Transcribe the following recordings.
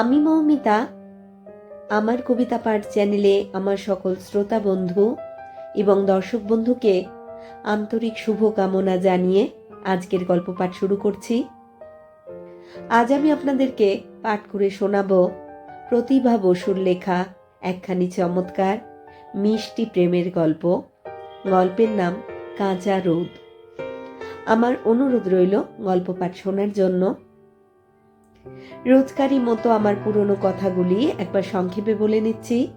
আমি মৌমিতা, আমার কবিতা পাঠ চ্যানেলে আমার সকল শ্রোতা বন্ধু এবং দর্শক বন্ধুকে আন্তরিক শুভকামনা জানিয়ে আজকের গল্প পাঠ শুরু করছি। আজ আমি আপনাদেরকে পাঠ করে শোনাব প্রতিভা বসুর লেখা একখানি চমৎকার মিষ্টি প্রেমের গল্প। গল্পের নাম কাঁচা রোদ। আমার অনুরোধ রইল গল্প পাঠ শোনার জন্য। রোজকারই মতো আমার পুরনো কথাগুলি একবার সংক্ষেপে বলে নিচ্ছি।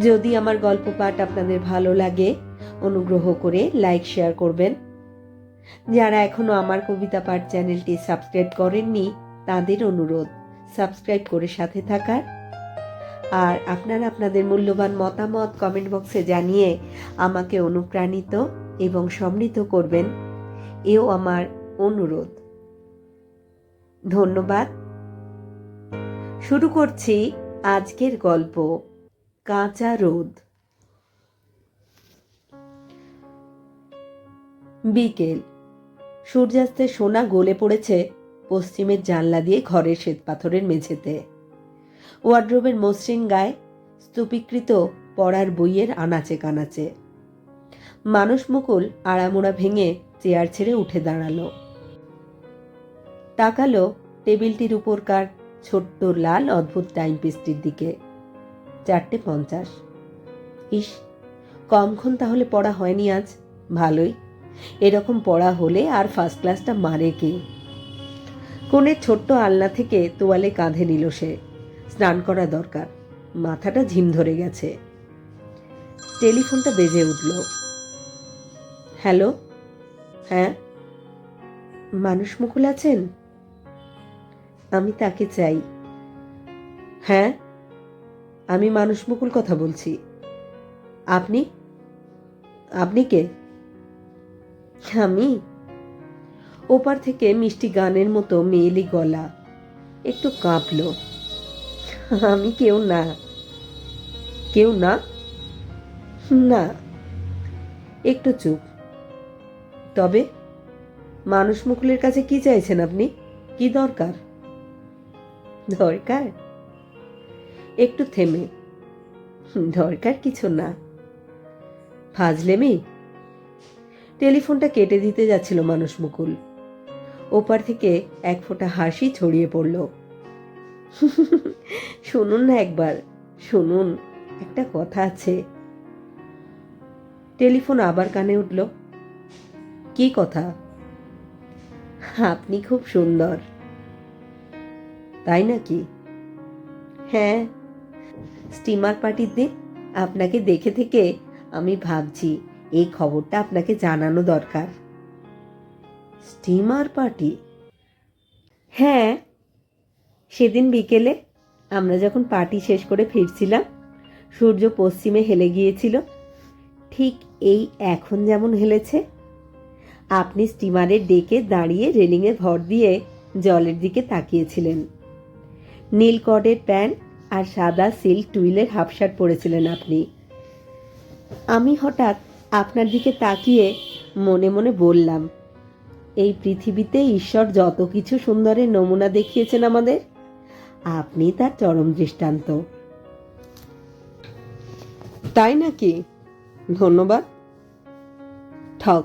যদি আমার গল্প পাঠ আপনাদের ভালো লাগে, অনুগ্রহ করে লাইক, শেয়ার করবেন। যারা এখনও আমার কবিতা পাঠ চ্যানেলটি সাবস্ক্রাইব করেননি, তাদের অনুরোধ, সাবস্ক্রাইব করে সাথে থাকার। আর আপনারা আপনাদের মূল্যবান মতামত কমেন্ট বক্সে জানিয়ে আমাকে অনুপ্রাণিত। এবং সমৃদ্ধ করবেন। এও আমার অনুরোধ। ধন্যবাদ। শুরু করছি আজকের গল্প, কাঁচা রোদ। বিকেল। সূর্যাস্তের সোনা গলে পড়েছে পশ্চিমের জানলা দিয়ে ঘরের শ্বেতপাথরের মেঝেতে। ওয়ার্ড্রোবের মসৃণ গায়ে স্তূপীকৃত পড়ার বইয়ের আনাচে কানাচে। মানুষ মুকুল আড়ামোড়া ভেঙে চেয়ার ছেড়ে উঠে দাঁড়াল। তাকালো টেবিলটির উপরকার ছোট্ট লাল অদ্ভুত টাইম পিসটির দিকে। চারটে পঞ্চাশ। ইস, কমক্ষণ তাহলে পড়া হয়নি আজ। ভালোই। এরকম পড়া হলে আর ফার্স্ট ক্লাসটা মারে কে? কোণের ছোট্ট আলনা থেকে তোয়ালে কাঁধে নিল সে। স্নান করা দরকার। মাথাটা ঝিম ধরে গেছে। টেলিফোনটা বেজে উঠল। হ্যালো? হ্যাঁ? মানুষ মুকুল আছেন? আমি তাকে চাই। হ্যাঁ? আমি মানুষ মুকুল কথা বলছি। আপনি? আপনি কে? আমি? ওপার থেকে মিষ্টি গানের মতো মেয়েলি গলা। একটু কাঁপল। আমি কেউ না। কেউ না? না। একটু চুপ। তবে মানুষ মুকুলের কাছে কি চাইছেন আপনি? কি দরকার? দরকার? একটু থেমে। দরকার কিছু না। ফাজলেমি টেলিফোনটা কেটে দিতে যাচ্ছিল মানুষ মুকুল। ওপার থেকে এক ফোঁটা হাসি ছড়িয়ে পড়ল। শুনুন না একবার, শুনুন, একটা কথা আছে। টেলিফোন আবার কানে উঠল। কি কথা? আপনি খুব সুন্দর। তাই নাকি? হ্যাঁ স্টিমার পার্টির দিন আপনাকে দেখে থেকে আমি ভাবছি এই খবরটা আপনাকে জানানো দরকার। Steamer party? হ্যাঁ সেদিন বিকেলে আমরা যখন পার্টি শেষ করে ফিরছিলাম, সূর্য পশ্চিমে হেলে গিয়েছিল। ঠিক এই এখন যেমন হেলেছে আপনি স্টিমারের ডেকে দাঁড়িয়ে রেলিংয়ে ভর দিয়ে জলের দিকে তাকিয়েছিলেন। নীল কডের প্যান্ট আর সাদা সিল্ক টুইলের হাফ শার্ট পরেছিলেন আপনি। আমি হঠাৎ আপনার দিকে তাকিয়ে মনে মনে বললাম, এই পৃথিবীতে ঈশ্বর যত কিছু সুন্দরের নমুনা দেখিয়েছেন আমাদের, আপনি তার চরম দৃষ্টান্ত। তাই নাকি? ধন্যবাদ। ঠক।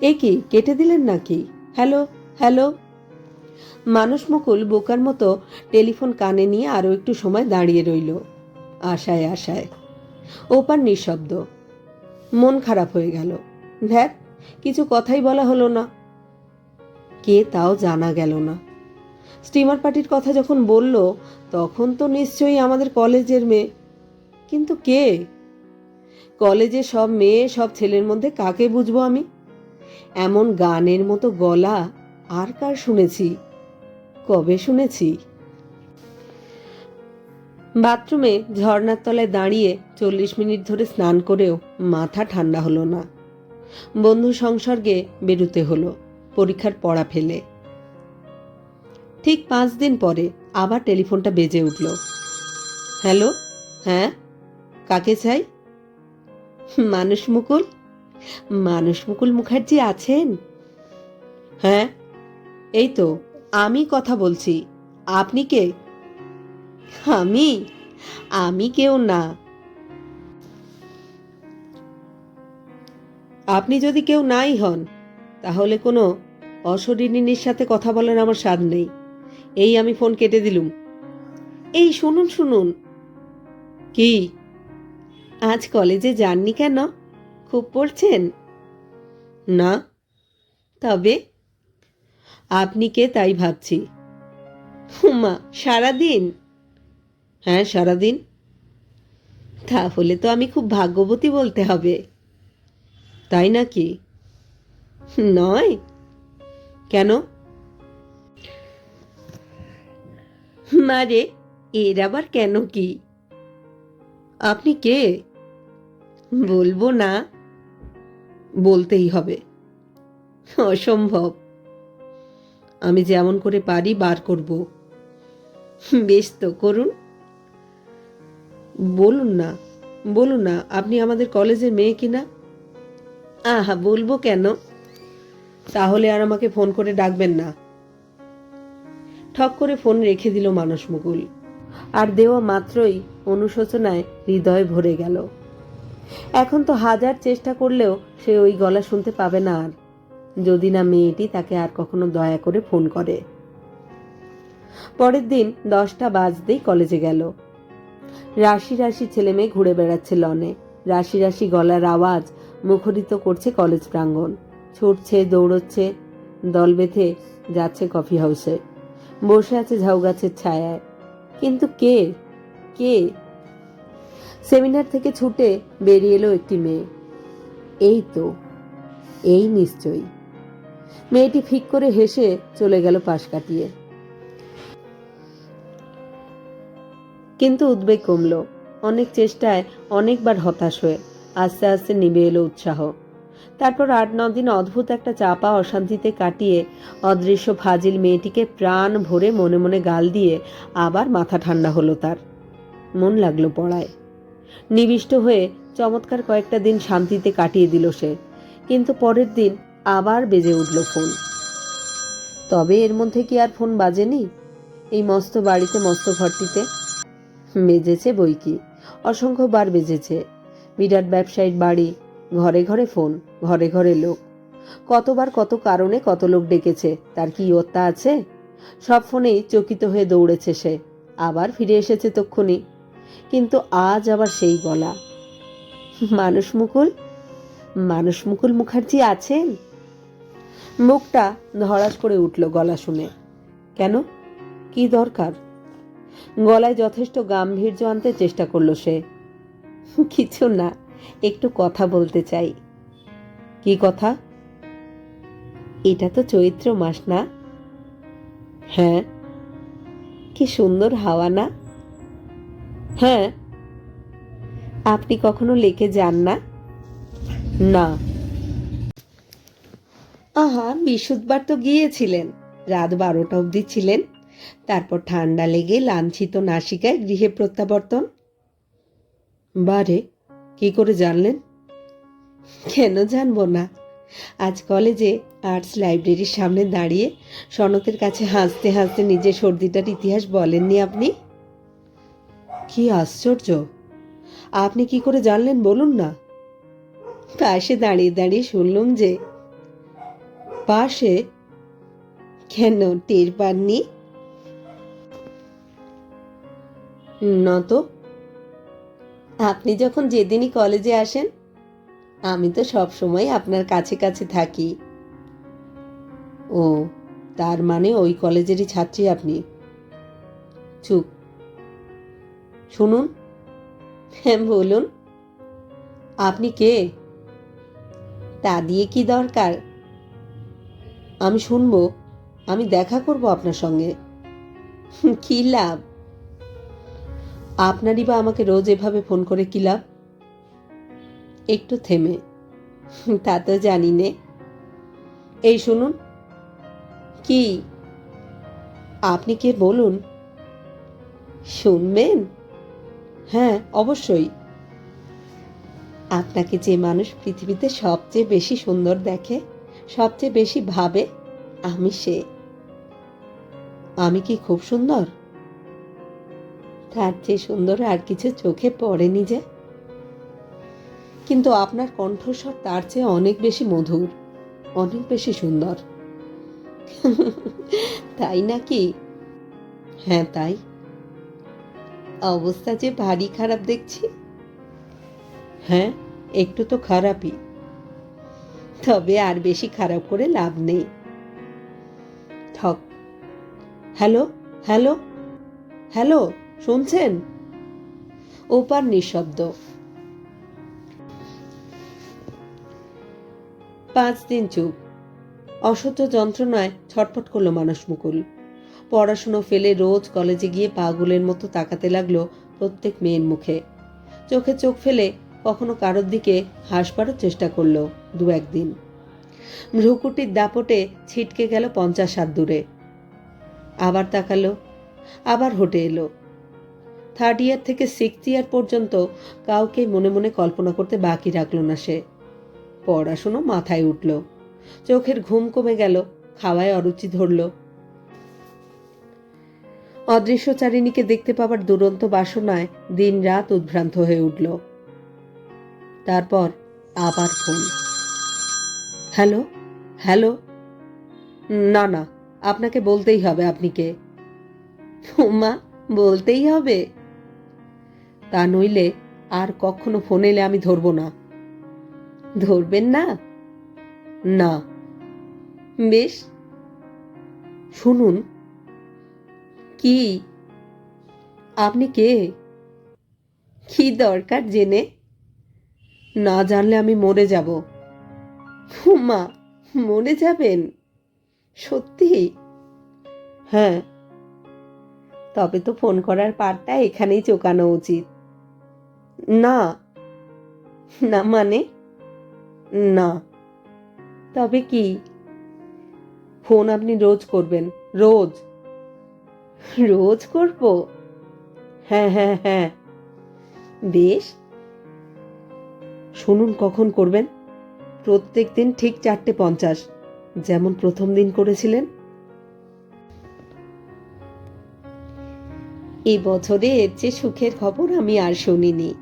এ কি, কেটে দিলেন নাকি? Hello hello. মানুষ মুকুল বোকার মতো টেলিফোন কানে নিয়ে আরও একটু সময় দাঁড়িয়ে রইল। আশায় আশায়। ওপার নিঃশব্দ। মন খারাপ হয়ে গেল। দেখ কিছু কথাই বলা হলো না। কে তাও জানা গেল না। স্টিমার পার্টির কথা যখন বলল, তখন তো নিশ্চয়ই আমাদের কলেজের মেয়ে। কিন্তু কে? কলেজে সব মেয়ে, সব ছেলের মধ্যে কাকে বুঝব আমি? এমন গানের মতো গলা আর কার শুনেছি? কবে শুনেছি? বাথরুমে ঝর্নার তলায় দাঁড়িয়ে চল্লিশ মিনিট ধরে স্নান করেও মাথা ঠান্ডা হলো না। বন্ধু সংসর্গে বেরুতে হলো পরীক্ষার পড়া ফেলে। ঠিক পাঁচ দিন পরে আবার টেলিফোনটা বেজে উঠল। হ্যালো হ্যাঁ কাকে চাই? মানুষ মুকুল। মানুষ মুকুল মুখার্জি আছেন? হ্যাঁ এই তো, আমি কথা বলছি। আপনি কে? আমি? আমি কেউ না। আপনি যদি কেউ নাই হন, তাহলে কোনো অশরীরিনীর সাথে কথা বলার আমার স্বাদ নেই। এই আমি ফোন কেটে দিলুম। এই শুনুন শুনুন। কি? আজ কলেজে যাননি কেন? খুব পড়ছেন? না। তবে আপনি কে তাই ভাবছি? হুমা, সারাদিন? হ্যাঁ সারাদিন। তাহলে তো আমি খুব ভাগ্যবতী বলতে হবে। তাই নাকি? নয়। কেন? মারে এর আবার কেন কি? আপনি কে? বলব না। বলতেই হবে। অসম্ভব। আমি যেমন করে পারি বার করব। বেশ তো, করুন। বলুন না বলুন না, আপনি আমাদের কলেজের মেয়ে কিনা আহা, বলব কেন? তাহলে আর আমাকে ফোন করে ডাকবেন না। ঠক করে ফোন রেখে দিল মানস মুকুল। আর দেওয়া মাত্রই অনুশোচনায় হৃদয় ভরে গেল। এখন তো হাজার চেষ্টা করলেও সে ওই গলা শুনতে পাবে না আর। যদি না মেয়েটি তাকে আর কখনো দয়া করে ফোন করে। পরের দিন দশটা বাজতেই কলেজে গেল। রাশি রাশি ছেলে মেয়ে ঘুরে বেড়াচ্ছে লনে। রাশি রাশি গলার আওয়াজ মুখরিত করছে কলেজ প্রাঙ্গণ। ছুটছে, দৌড়চ্ছে, দল বেঁধে যাচ্ছে কফি হাউসে। বসে আছে ঝাউ গাছের ছায়ায়। কিন্তু কে? কে? সেমিনার থেকে ছুটে বেরিয়ে এলো একটি মেয়ে। এই তো, এই নিশ্চয়ই। মেয়েটি ফিক করে হেসে চলে গেল পাশ কাটিয়ে। কিন্তু উদ্বেগ কমল। অনেক চেষ্টায় অনেকবার হতাশ হয়ে আস্তে আস্তে নিবে এলো উৎসাহ। তারপর আট ন দিন অদ্ভুত একটা চাপা অশান্তিতে কাটিয়ে অদৃশ্য ফাজিল মেয়েটিকে প্রাণ ভরে মনে মনে গাল দিয়ে আবার মাথা ঠান্ডা হলো তার। মন লাগল পড়ায়। নিবিষ্ট হয়ে চমৎকার কয়েকটা দিন শান্তিতে কাটিয়ে দিল সে। কিন্তু পরের দিন আবার বেজে উঠল ফোন। তবে এর মধ্যে কি আর ফোন বাজেনি? এই মস্ত বাড়িতে, মস্ত ঘরটিতে? বেজেছে বই কি? অসংখ্যবার বেজেছে। বিরাট ব্যবসায়ীর বাড়ি, ঘরে ঘরে ফোন, ঘরে ঘরে লোক। কতবার কত কারণে কত লোক ডেকেছে, তার কি ইয়ত্তা আছে? সব ফোনেই চকিত হয়ে দৌড়েছে সে। আবার ফিরে এসেছে তক্ষুনি। কিন্তু আজ আবার সেই গলা। মানুষ মুকুল মানুষ মুকুল মুখার্জি আছেন? মুখটা ধরাস করে উঠল গলা শুনে। কেন? কি দরকার? গলায় যথেষ্ট গাম্ভীর্য আনতে চেষ্টা করল সে। কিছু না, একটু কথা বলতে চাই। কি কথা? এটা তো চৈত্র মাস না? হ্যাঁ। কি সুন্দর হাওয়া না? হ্যাঁ। আপনি কখনো লেকে যান না? না। আহা, বিশুদ্ধবার তো গিয়েছিলেন। রাত বারোটা অবধি ছিলেন। তারপর ঠান্ডা লেগে লাঞ্ছিত নাসিকায় গৃহে প্রত্যাবর্তন। বারে, কি করে জানলেন? কেন জানব না? আজ কলেজে আর্টস লাইব্রেরির সামনে দাঁড়িয়ে সনকের কাছে হাসতে হাসতে নিজের সর্দিটার ইতিহাস বলেননি আপনি? কি আশ্চর্য। আপনি কি করে জানলেন বলুন না। পাশে দাঁড়িয়ে দাঁড়িয়ে শুনলাম যে, পাশে কেন টের পাননি? না তো, আপনি যখন যেদিনই কলেজে আসেন, আমি তো সব সময় আপনার কাছে কাছে থাকি। ও, তার মানে ওই কলেজেরই ছাত্রী আপনি। চুপ শুনুন। হ্যাঁ বলুন। আপনি কে? তা দিয়ে কি দরকার? আমি শুনব। আমি দেখা করব আপনার সঙ্গে। কি লাভ? আপনারই বা আমাকে রোজ এভাবে ফোন করে কি লাভ? একটু থেমে। তা তো জানি নে। এই শুনুন। কি? আপনি কে বলুন? শুনবেন? হ্যাঁ অবশ্যই। আপনাকে যে মানুষ পৃথিবীতে সবচেয়ে বেশি সুন্দর দেখে, সবচেয়ে বেশি ভাবে, আমি সে। আমি কি খুব সুন্দর? তার চেয়ে সুন্দর আর কিছু চোখে পড়েনি যে। কিন্তু আপনার কণ্ঠস্বর তার চেয়ে অনেক বেশি মধুর, অনেক বেশি সুন্দর। তাই নাকি? হ্যাঁ তাই। অবস্থা যে ভারী খারাপ দেখছি? হ্যাঁ একটু তো খারাপই। তবে আর বেশি খারাপ করে লাভ নেই। ঠক। হ্যালো হ্যালো হ্যালো, শুনছেন? ওপার নিঃশব্দ। পাঁচ দিন চুপ। অসহ্য যন্ত্রণায় ছটফট করল মানুষ মুকুল। পড়াশুনো ফেলে রোজ কলেজে গিয়ে পাগলের মতো তাকাতে লাগল প্রত্যেক মেয়ের মুখে। চোখে চোখ ফেলে কখনো কারোর দিকে হাসবারও চেষ্টা করল দু একদিন। ভ্রুকুটির দাপটে ছিটকে গেল পঞ্চাশ হাত দূরে। আবার তাকালো, আবার হোটে এলো। থার্ড ইয়ার থেকে সিক্সথ ইয়ার পর্যন্ত কাউকে মনে মনে কল্পনা করতে বাকি রাখল না সে। পড়াশুনো মাথায় উঠল। চোখের ঘুম কমে গেল, খাওয়ায় অরুচি ধরল। অদৃশ্যচারিণীকে দেখতে পাবার দুরন্ত বাসনায় দিন রাত উদ্ভ্রান্ত হয়ে উঠল। তারপর আবার ফোন। হ্যালো? হ্যালো? না না, আপনাকে বলতেই হবে আপনি কে। মা বলতেই হবে। তা নইলে আর কখনো ফোন এলে আমি ধরবো না। ধরবেন না? না। বেশ। শুনুন কি? আপনি কে? কি দরকার জেনে? না জানলে আমি মরে যাব। মা মরে যাবেন? সত্যি? হ্যাঁ। তবে তো ফোন করার পারটা এখানেই চোকানো উচিত। না। না মানে? না। তবে কি? ফোন আপনি রোজ করবেন, রোজ। রোজ করব। হ্যাঁ হ্যাঁ হ্যাঁ। বেশ। শুনুন, কখন করবেন? প্রত্যেক দিন ঠিক চারটে পঞ্চাশ, যেমন প্রথম দিন করেছিলেন। এই বছরে এর চেয়ে সুখের খবর আমি আর শুনিনি।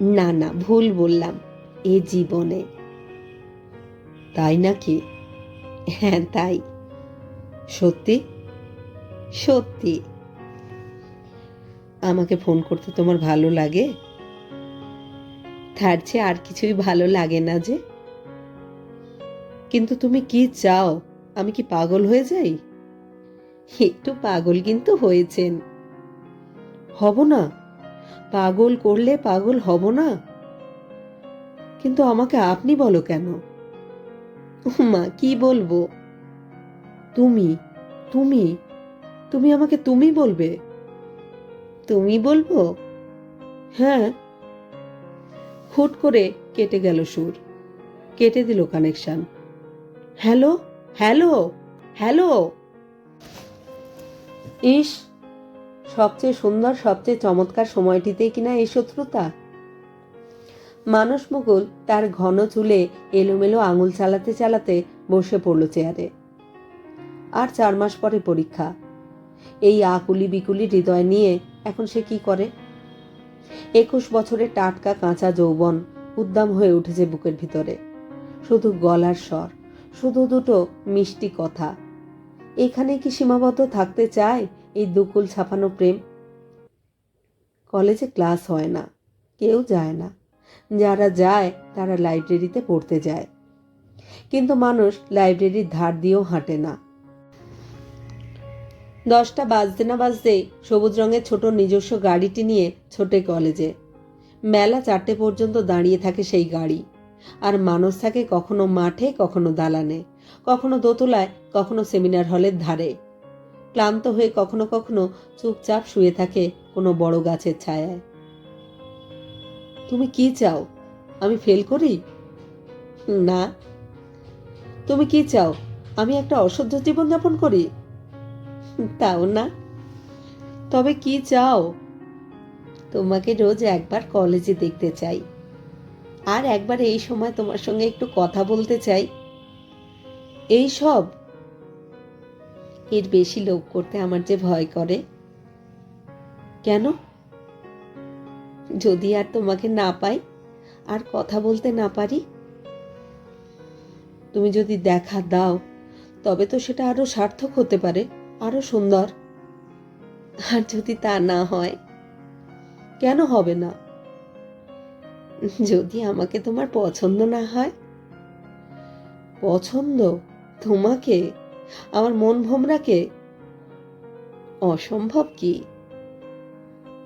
না না, ভুল বললাম, এ জীবনে। তাই নাকি? হ্যাঁ তাই। সত্যি? সত্যি। আমাকে ফোন করতে তোমার ভালো লাগে? তার চেয়ে আর কিছুই ভালো লাগে না যে। কিন্তু তুমি কি চাও? আমি কি পাগল হয়ে যাই? একটু পাগল কিন্তু হয়েছেন। হব না। পাগল করলে পাগল হব না। কিন্তু আমাকে আপনি বলো কেন? মা, কি বলব? তুমি তুমি তুমি আমাকে তুমি বলবে? তুমি বলব? হ্যাঁ। হুট করে কেটে গেল সুর। কেটে দিল কানেকশন। Hello hello hello. ইস, সবচেয়ে সুন্দর, সবচেয়ে চমৎকার সময়টিতেই কিনা এই শত্রুতা? মানুষ মুকুল তার ঘন চুলে এলোমেলো আঙুল চালাতে চালাতে বসে পড়ল চেয়ারে। আর চার মাস পরে পরীক্ষা। এই আকুলি বিকুলি হৃদয় নিয়ে এখন সে কি করে? একুশ বছরের টাটকা কাঁচা যৌবন উদ্দাম হয়ে উঠেছে বুকের ভিতরে। শুধু গলার স্বর, শুধু দুটো মিষ্টি কথা। এখানে কি সীমাবদ্ধ থাকতে চায় এই দুকুল ছাপানো প্রেম? কলেজে ক্লাস হয় না, কেউ যায় না। যারা যায়, তারা লাইব্রেরিতে পড়তে যায়। কিন্তু মানুষ লাইব্রেরির ধার দিয়েও হাঁটে না। দশটা বাজতে না বাজতেই সবুজ রঙের ছোট নিজস্ব গাড়িটি নিয়ে ছোটে কলেজে। মেলা চারটে পর্যন্ত দাঁড়িয়ে থাকে সেই গাড়ি। আর মানুষ থাকে কখনো মাঠে, কখনো দালানে, কখনো দোতলায়, কখনো সেমিনার হলের ধারে। ক্লান্ত হয়ে কখনো কখনো চুপচাপ শুয়ে থাকে কোনো বড় গাছের ছায়ায়। তুমি কি চাও? আমি ফেল করি? না। তুমি কি চাও? আমি একটা অসহ্য জীবনযাপন করি? তাও না? তবে কি চাও? তোমাকে রোজ একবার কলেজে দেখতে চাই। আর একবার এই সময় তোমার সঙ্গে একটু কথা বলতে চাই। এই সব? এর বেশি লোভ করতে আমার যে ভয় করে। কেন? যদি আর তোমাকে না পাই, আর কথা বলতে না পারি? তুমি যদি দেখা দাও, তবে তো সেটা আরও সার্থক হতে পারে। আরও সুন্দর। আর যদি তা না হয়, কেন হবে না? যদি আমাকে তোমার পছন্দ না হয়, পছন্দ তোমাকে, আমার মন ভোমরাকে, অসম্ভব কি?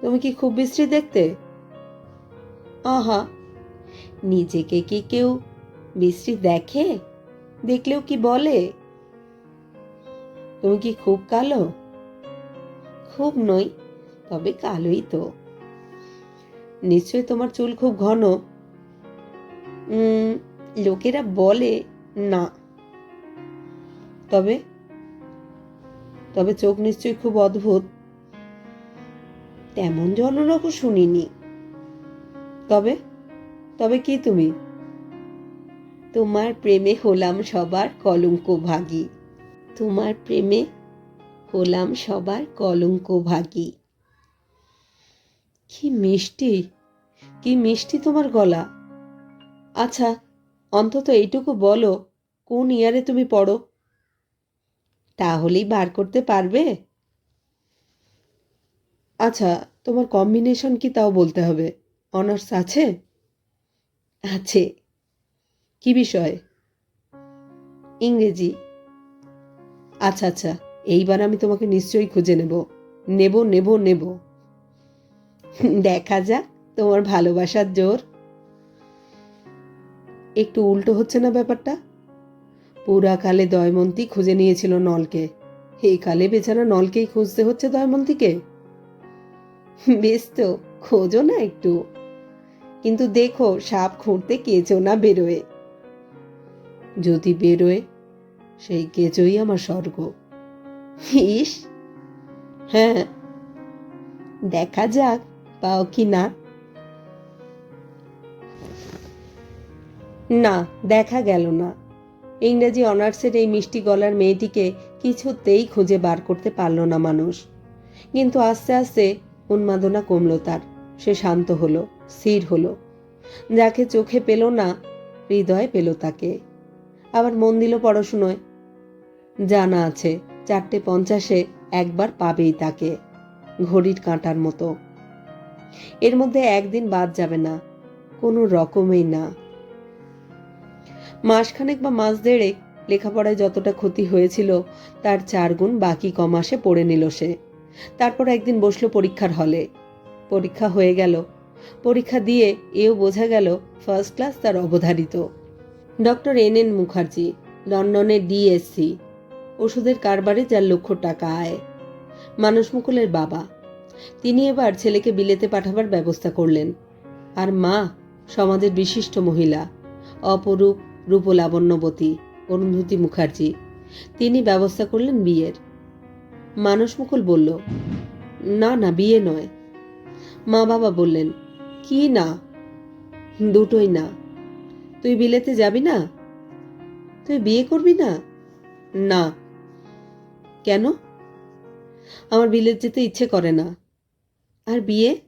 তুমি কি খুব বিশ্রী দেখতে? আহা, নিজেকে কি কেউ বিশ্রী দেখে? দেখলেও কি বলে? তুমি কি খুব কালো? খুব নই, তবে কালোই তো। নিশ্চয় তোমার চুল খুব ঘন। লোকেরা বলে না। তবে তবে চোখ নিশ্চয় খুব অদ্ভুত। তেমন জনরকম শুনিনি। তবে তবে কি তুমি? তোমার প্রেমে হলাম সবার কলঙ্ক ভাগী তোমার প্রেমে হলাম সবার কলঙ্ক ভাগী কি মিষ্টি কি মিষ্টি তোমার গলা। আচ্ছা অন্তত এইটুকু বলো, কোন ইয়ারে তুমি পড়ো? তাহলেই বার করতে পারবে। আচ্ছা তোমার কম্বিনেশন কি তাও বলতে হবে? অনার্স আছে? আছে। কি বিষয়? ইংরেজি। আচ্ছা আচ্ছা এইবার আমি তোমাকে নিশ্চয়ই খুঁজে নেব। নেব নেব নেব। দেখা যাক, তোমার ভালোবাসার জোর। একটু উল্টো হচ্ছে না ব্যাপারটা? পুরা কালে দয়মন্তী খুঁজে নিয়েছিল নলকে। এই কালে বেচারা নলকেই খুঁজতে হচ্ছে দয়মন্তীকে। বেশ তো, খোঁজো না একটু। কিন্তু দেখো, সাপ খুঁড়তে কেঁচো না বেরোয়। যদি বেরোয় সেই কেঁচোই আমার স্বর্গ। ইস! হ্যাঁ দেখা যাক, পাও কি না? না, দেখা গেল না। ইংরেজি অনার্সের এই মিষ্টি গলার মেয়েটিকে কিছুতেই খুঁজে বার করতে পারল না মানুষ। কিন্তু আস্তে আস্তে উন্মাদনা কমল তার। সে শান্ত হলো, স্থির হলো। যাকে চোখে পেল না, হৃদয়ে পেল তাকে। আবার মন দিল পড়াশুনোয়। জানা আছে, চারটে পঞ্চাশে একবার পাবেই তাকে, ঘড়ির কাঁটার মতো। এর মধ্যে একদিন বাদ যাবে না, কোনো রকমেই না। মাসখানেক বা মাস দেড়েক লেখাপড়ায় যতটা ক্ষতি হয়েছিল, তার চার গুণ বাকি কমাসে পড়ে নিল সে। তারপর একদিন বসল পরীক্ষার হলে। পরীক্ষা হয়ে গেল। পরীক্ষা দিয়ে এও বোঝা গেল ফার্স্ট ক্লাস তার অবধারিত। ডক্টর এন এন মুখার্জি, লন্ডনের ডিএসসি, ওষুধের কারবারে চার লক্ষ টাকা আয়। মানস মুকুলের বাবা। তিনি এবার ছেলেকে বিলেতে পাঠাবার ব্যবস্থা করলেন। আর মা, সমাজের বিশিষ্ট মহিলা, অপরূপ রূপলাবণ্যবতী অরুন্ধতী মুখার্জি, তিনি ব্যবস্থা করলেন বিয়ের। মানস মুকুল বলল, না না, বিয়ে নয়। মা বাবা বললেন, কি না? দুটোই না। তুই বিলেতে যাবি না? তুই বিয়ে করবি না? না। কেন? আমার বিলেত যেতে ইচ্ছে করে না। আর বিয়ে?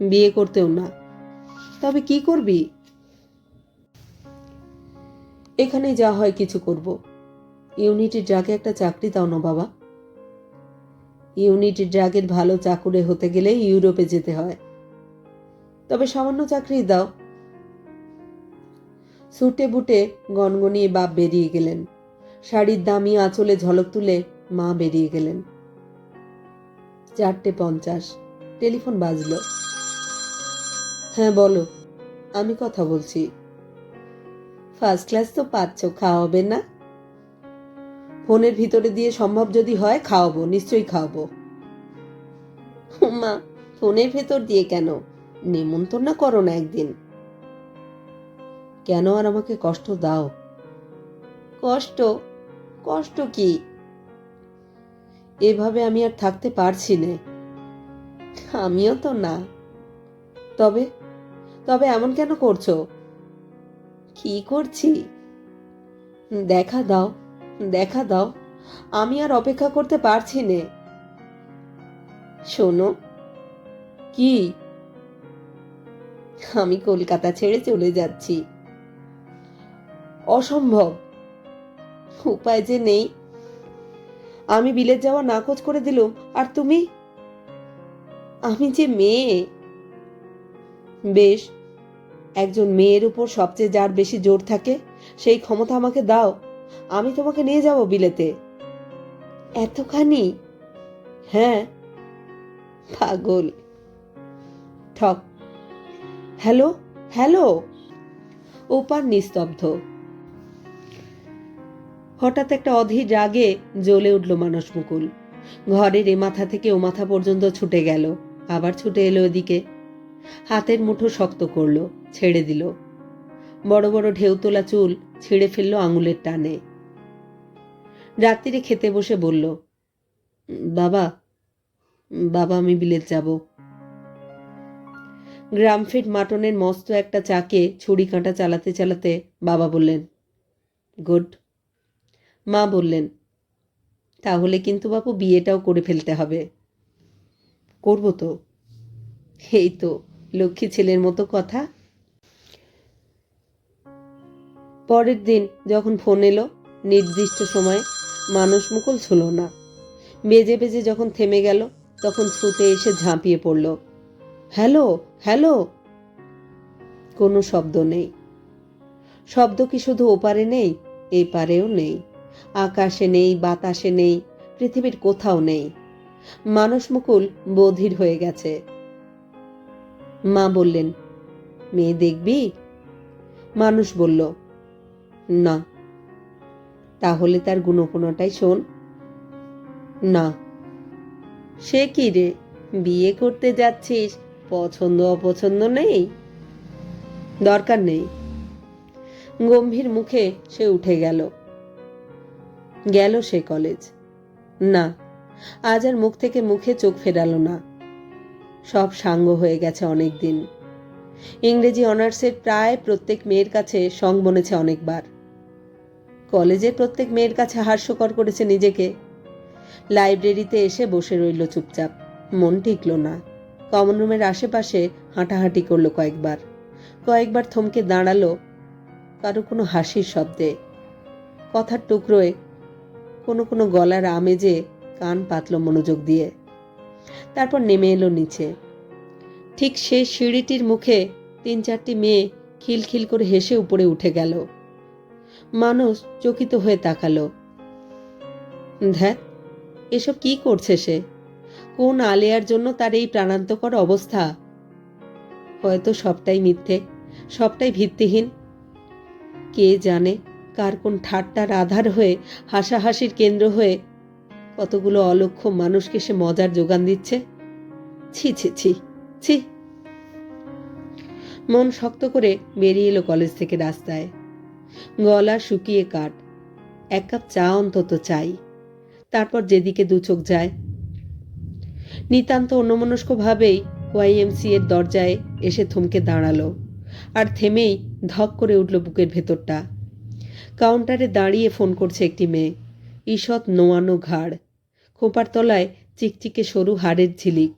বিয়ে করতেও না। তবে কি করবি? এখানে যা হয় কিছু করব। ইউনিটি ড্রাগে একটা চাকরি দাও না, বাবা। ইউনিটি ড্রাগের ভালো চাকুরে হতে গেলে ইউরোপে যেতে হয়। তবে সামান্য চাকরি দাও। সুটে বুটে গনগনিয়ে বাপ বেরিয়ে গেলেন। শাড়ির দামি আঁচলে ঝলক তুলে মা বেরিয়ে গেলেন। চারটে পঞ্চাশ, টেলিফোন বাজলো। হ্যাঁ বলো, আমি কথা বলছি। ফার্স্ট ক্লাস তো পাচ্ছ, খাওয়াবে না? ফোনের ভিতরে দিয়ে সম্ভব যদি হয়, খাওয়াবো, নিশ্চয়ই খাওয়াবো। মা, ফোনের ভেতর দিয়ে কেন? নেমন্তন্ন করো না একদিন। কেন আর আমাকে কষ্ট দাও? কষ্ট? কষ্ট কি? এভাবে আমি আর থাকতে পারছি না। আমিও তো না। তবে তবে এমন কেন করছ? কি করছি? দেখা দাও দেখা দাও। আমি আর অপেক্ষা করতে পারছি নে। শোনো। কি? আমি কলকাতা ছেড়ে চলে যাচ্ছি। অসম্ভব। উপায় যে নেই। আমি বিলেত যাওয়া নাকচ করে দিলুম আর তুমি? আমি যে মেয়ে। বেশ, একজন মেয়ের উপর সবচেয়ে যার বেশি জোর থাকে, সেই ক্ষমতা আমাকে দাও। আমি তোমাকে নিয়ে যাব বিলেতে। এতখানি? হ্যাঁ। পাগল। ঠক। হ্যালো? হ্যালো? ওপার নিস্তব্ধ। হঠাৎ একটা অধীর রাগে জ্বলে উঠল মানস মুকুল। ঘরের এ মাথা থেকে ও মাথা পর্যন্ত ছুটে গেল, আবার ছুটে এলো এদিকে। হাতের মুঠো শক্ত করল, ছেড়ে দিল। বড় বড় ঢেউ তোলা চুল ছিঁড়ে ফেলল আঙুলের টানে। রাত্রিরে খেতে বসে বলল, বাবা বাবা, আমি বিলেত যাব। গ্রামফিট মাটনের মস্ত একটা চাকে ছুরি কাঁটা চালাতে চালাতে বাবা বললেন, গুড মা বললেন, তাহলে কিন্তু বাপু বিয়েটাও করে ফেলতে হবে। করব তো। এই তো, লক্ষ্মী ছেলের মতো কথা। পরের দিন যখন ফোন এলো, নির্দিষ্ট সময় মানুষ মুকুল ছিল না। বেজে বেজে যখন থেমে গেল, তখন ছুটে এসে ঝাঁপিয়ে পড়ল। Hello hello! কোনো শব্দ নেই। শব্দ কি শুধু ওপারে নেই এই পারেও নেই। আকাশে নেই, বাতাসে নেই, পৃথিবীর কোথাও নেই। মানুষ মুকুল বধির হয়ে গেছে। মা বললেন, মেয়ে দেখবি? মানুষ বলল, না। তাহলে তার গুণপনাটাই শোন। না। সে কি রে? বিয়ে করতে যাচ্ছিস? পছন্দ, অপছন্দ নেই? দরকার নেই। গম্ভীর মুখে সে উঠে গেল। গেল সে কলেজ। না, আজ আর মুখ থেকে মুখে চোখ ফেরালো না। সব সাঙ্গ হয়ে গেছে অনেক দিন ইংরেজি অনার্সের প্রায় প্রত্যেক মেয়ের কাছে সং বনেছে অনেকবার। কলেজের প্রত্যেক মেয়ের কাছে হাস্যকর করেছে নিজেকে। লাইব্রেরিতে এসে বসে রইল চুপচাপ। মন টিকল না। কমন রুমের আশেপাশে হাঁটাহাঁটি করল কয়েকবার। কয়েকবার থমকে দাঁড়াল কারও কোনো হাসির শব্দে। কথার টুকরোয় কোনো কোনো গলার আমেজে কান পাতল মনোযোগ দিয়ে। তারপর নেমে এলো নিচে। ঠিক সেই সিঁড়িটির মুখে তিন চারটি মেয়ে খিলখিল করে হেসে উপরে উঠে গেল। মানুষ চকিত হয়ে তাকালো। ধ্যাত এসব কি করছে সে? কোন আলেয়ার জন্য তার এই প্রাণান্তকর অবস্থা? হয়তো সবটাই মিথ্যে, সবটাই ভিত্তিহীন। কে জানে? কার কোন ঠাট্টার আধার হয়ে, হাসাহাসির কেন্দ্র হয়ে কতগুলো অলক্ষ্য মানুষকে সে মজার যোগান দিচ্ছে? ছি ছি ছি ছি। মন শক্ত করে বেরিয়ে এলো কলেজ থেকে রাস্তায়। গলা শুকিয়ে কাট এক কাপ চা অন্তত চাই। তারপর যেদিকে দু চোখ যায়। নিতান্ত অন্যমনস্কভাবেই ওয়াইএমসি এর দরজায় এসে থমকে দাঁড়াল। আর থেমেই ধক করে উঠল বুকের ভেতরটা। কাউন্টারে দাঁড়িয়ে ফোন করছে একটি মেয়ে। ঈষৎ নোয়ানো ঘাড়। খোপার তলায় চিকচিকে সরু হাড়ের ঝিলিক।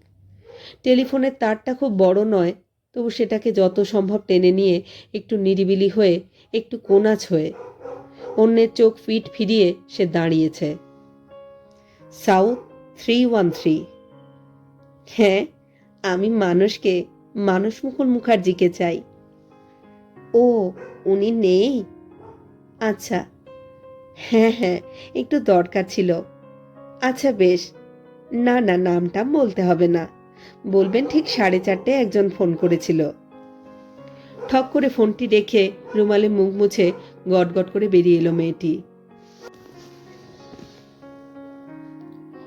টেলিফোনের তারটা খুব বড় নয়, তবু সেটাকে যত সম্ভব টেনে নিয়ে একটু নিরিবিলি হয়ে, একটু কোনা হয়ে। অন্যের চোখ ফিট ফিরিয়ে সে দাঁড়িয়েছে। South three one three. হ্যাঁ আমি মানুষকে মানুষ মুকুল মুখার্জিকে চাই। ও, উনি নেই? আচ্ছা। হ্যাঁ হ্যাঁ একটু দরকার ছিল। আচ্ছা বেশ। না না, নামটা বলতে হবে না। বলবেন ঠিক সাড়ে চারটে একজন ফোন করেছিল। ঠক করে ফোনটি রেখে রুমালে মুখ মুছে গটগট করে বেরিয়ে এলো মেয়েটি।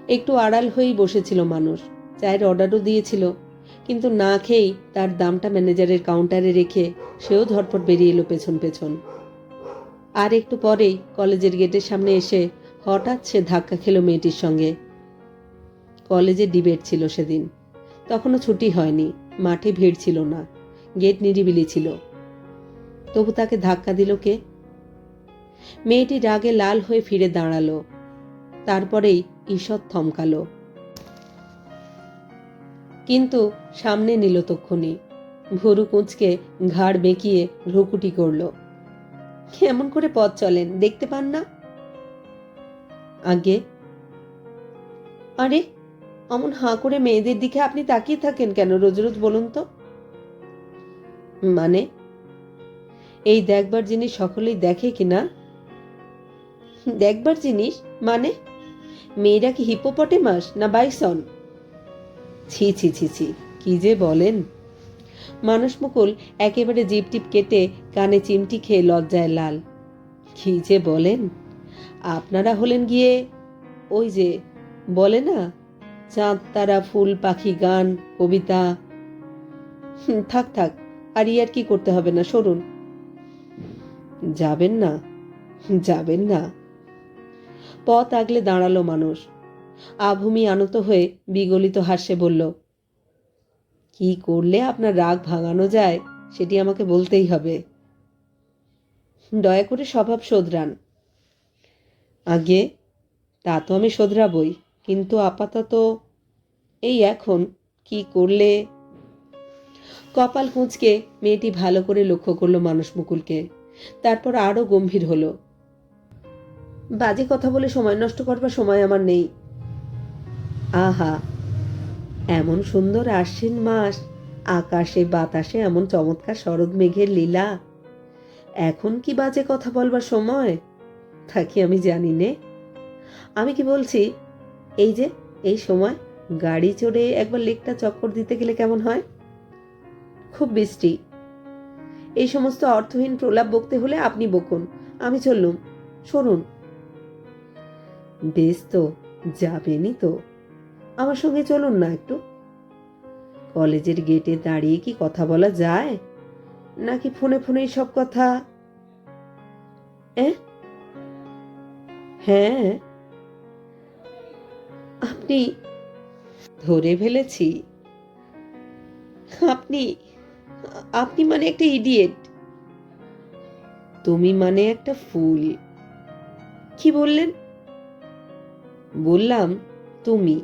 একটু আড়াল হয়েই বসেছিল মানুষ। চায়ের অর্ডারও দিয়েছিল। কিন্তু না খেয়েই তার দামটা ম্যানেজারের কাউন্টারে রেখে সেও ঝটপট বেরিয়ে এলো পেছন পেছন। আর একটু পরেই কলেজের গেটের সামনে এসে হঠাৎ সে ধাক্কা খেলো মেয়েটির সঙ্গে। কলেজে ডিবেট ছিল সেদিন। তখনও ছুটি হয়নি, মাঠে ভিড় ছিল না, গেট নিরিবিলি ছিল। তবু তাকে ধাক্কা দিল কে? মেয়েটি রাগে লাল হয়ে ফিরে দাঁড়াল। তারপরেই ঈষৎ থমকালো। কিন্তু সামনে নিল তক্ষুনি। ভরু কুঁচকে ঘাড় বেঁকিয়ে ভ্রুকুটি করল। কেমন করে পথ চলেন? দেখতে পান না? আগে? আরে, অমন হাঁ করে মেয়েদের দিকে আপনি তাকিয়ে থাকেন কেন রোজ রোজ বলুন তো? মানে? এই দেখবার জিনিস সকলেই দেখে কিনা দেখবার জিনিস? মানে? মেয়েরা কি হিপোপটেমাস না বাইসন ছি ছি ছি ছি, কি যে বলেন। মানুষ মুকুল একেবারে জিপ টিপ কেটে কানে চিমটি খেয়ে লজ্জায় লাল। কি যে বলেন? আপনারা হলেন গিয়ে ওই যে, বলে না? চাঁদ তারা ফুল, পাখি গান, কবিতা। থাক থাক, আর ইয়ার কি করতে হবে না, সরুন। যাবেন না যাবেন না। পথ আগলে দাঁড়াল মানুষ। আভূমি আনত হয়ে বিগলিত হাসে বলল কি করলে আপনার রাগ ভাঙানো যায়, সেটি আমাকে বলতেই হবে। দয়া করে স্বভাব শোধরান। আগে তা তো আমি শোধরাবই, কিন্তু আপাতত এই এখন কি করলে? কপাল কুঁচকে মেয়েটি ভালো করে লক্ষ্য করল মানুষ মুকুলকে, তারপর আরও গম্ভীর হলো। বাজে কথা বলে সময় নষ্ট করবার সময় আমার নেই। আহা এমন সুন্দর আশ্বিন মাস। আকাশে, বাতাসে এমন চমৎকার শরৎ মেঘের লীলা। এখন কি বাজে কথা বলবার সময়? তা কি আমি জানি নে। আমি কি বলছি, এই যে, এই সময় গাড়ি চড়ে একবার লেকটা চক্কর দিতে গেলে কেমন হয়? খুব বৃষ্টি। এই সমস্ত অর্থহীন প্রলাপ বকতে হলে আপনি বকুন, আমি চললুম। শুনুন বেশ তো, যাবেনই তো। আমার সঙ্গে চলুন না একটু। কলেজের গেটে দাঁড়িয়ে কি কথা বলা যায়? নাকি ফোনে ফোনেই সব কথা? হ্যাঁ। আপনি ধরে ফেলেছি। আপনি আপনি মানে একটা ইডিয়েট তুমি মানে একটা ফুল কি বললেন? বললাম, তুমি।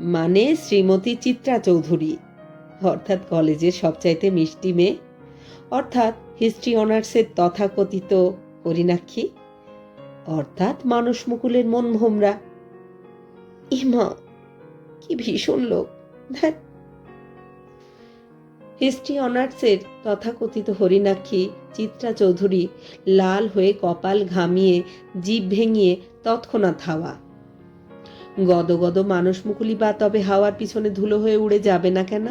মানে শ্রীমতী চিত্রা চৌধুরী। অর্থাৎ কলেজের সবচাইতে মিষ্টি মেয়ে। অর্থাৎ হিস্ট্রি অনার্সের তথাকথিত হরিণাক্ষী অর্থাৎ মানস মুকুলের মন ভোমরা। ইমা, কি ভীষণ লোক। হিস্ট্রি অনার্সের তথাকথিত হরিণাক্ষী চিত্রা চৌধুরী লাল হয়ে কপাল ঘামিয়ে, জিভ ভেঙিয়ে তৎক্ষণাৎ হাওয়া। গদ গদ মানুষ মুকুলি বা তবে হাওয়ার পিছনে ধুলো হয়ে উড়ে যাবে না কেন?